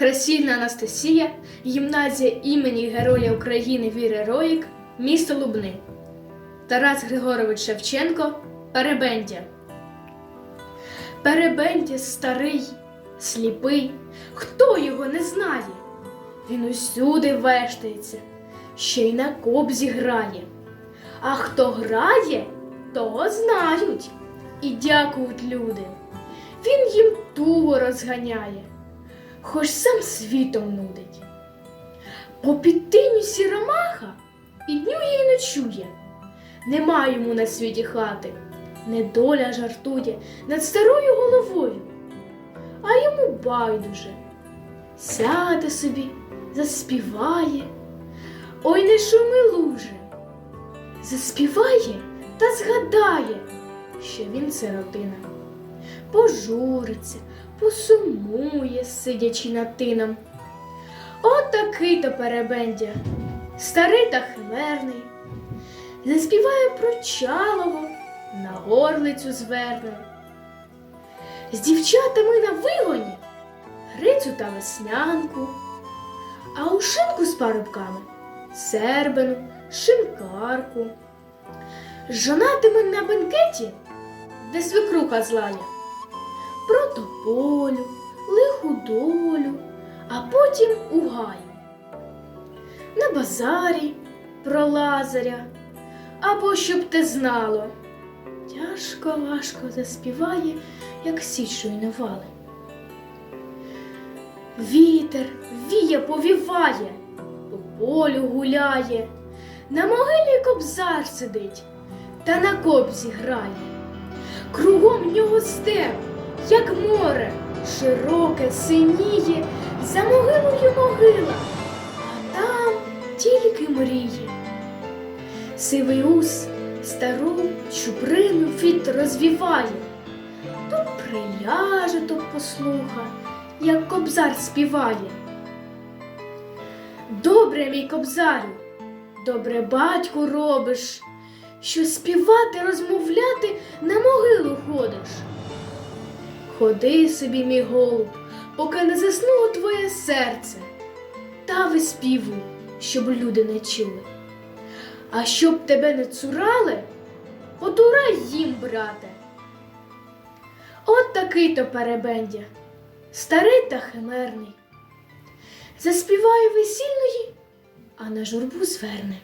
Красільна Анастасія, гімназія імені Героя України Віри Роїк, місто Лубни. Тарас Григорович Шевченко, Перебендя. Перебендя старий, сліпий, хто його не знає? Він усюди вештається, ще й на кобзі грає. А хто грає, того знають і дякують люди. Він їм туго розганяє, хоч сам світом нудить. По підтиню сіромаха і днює і ночує. Нема йому на світі хати, недоля жартує над старою головою, а йому байдуже. Сяде собі, заспіває, ой не шуми луже, заспіває та згадає, що він сиротина. Пожуриться, посумує, сидячи над тином. От такий то перебендя, старий та химерний, заспіває про чалого, на горлицю зверне. З дівчатами на вигоні Грицю та веснянку, а у шинку з парубками сербину, шинкарку. З жонатими на бенкеті, де свекруха злая, про тополю, лиху долю, а потім у гаю. На базарі про лазаря, або щоб те знало. Тяжко важко заспіває, як січою навали. Вітер віє повіває, по полю гуляє, на могилі кобзар сидить, та на кобзі грає. Кругом нього степ, як море, широке синіє, за могилою могила, а там тільки мріє. Сивий ус стару чуприну фіт розвіває, то приляже, то послуха, як кобзар співає. Добре, мій кобзарю, добре батьку робиш, що співати, розмовляти на могилу ходиш. Ходи собі, мій голуб, поки не заснуло твоє серце, та виспівуй, щоб люди не чули. А щоб тебе не цурали, потурай їм, брате. От такий то перебендя, старий та химерний. Заспіває весільної, а на журбу зверне.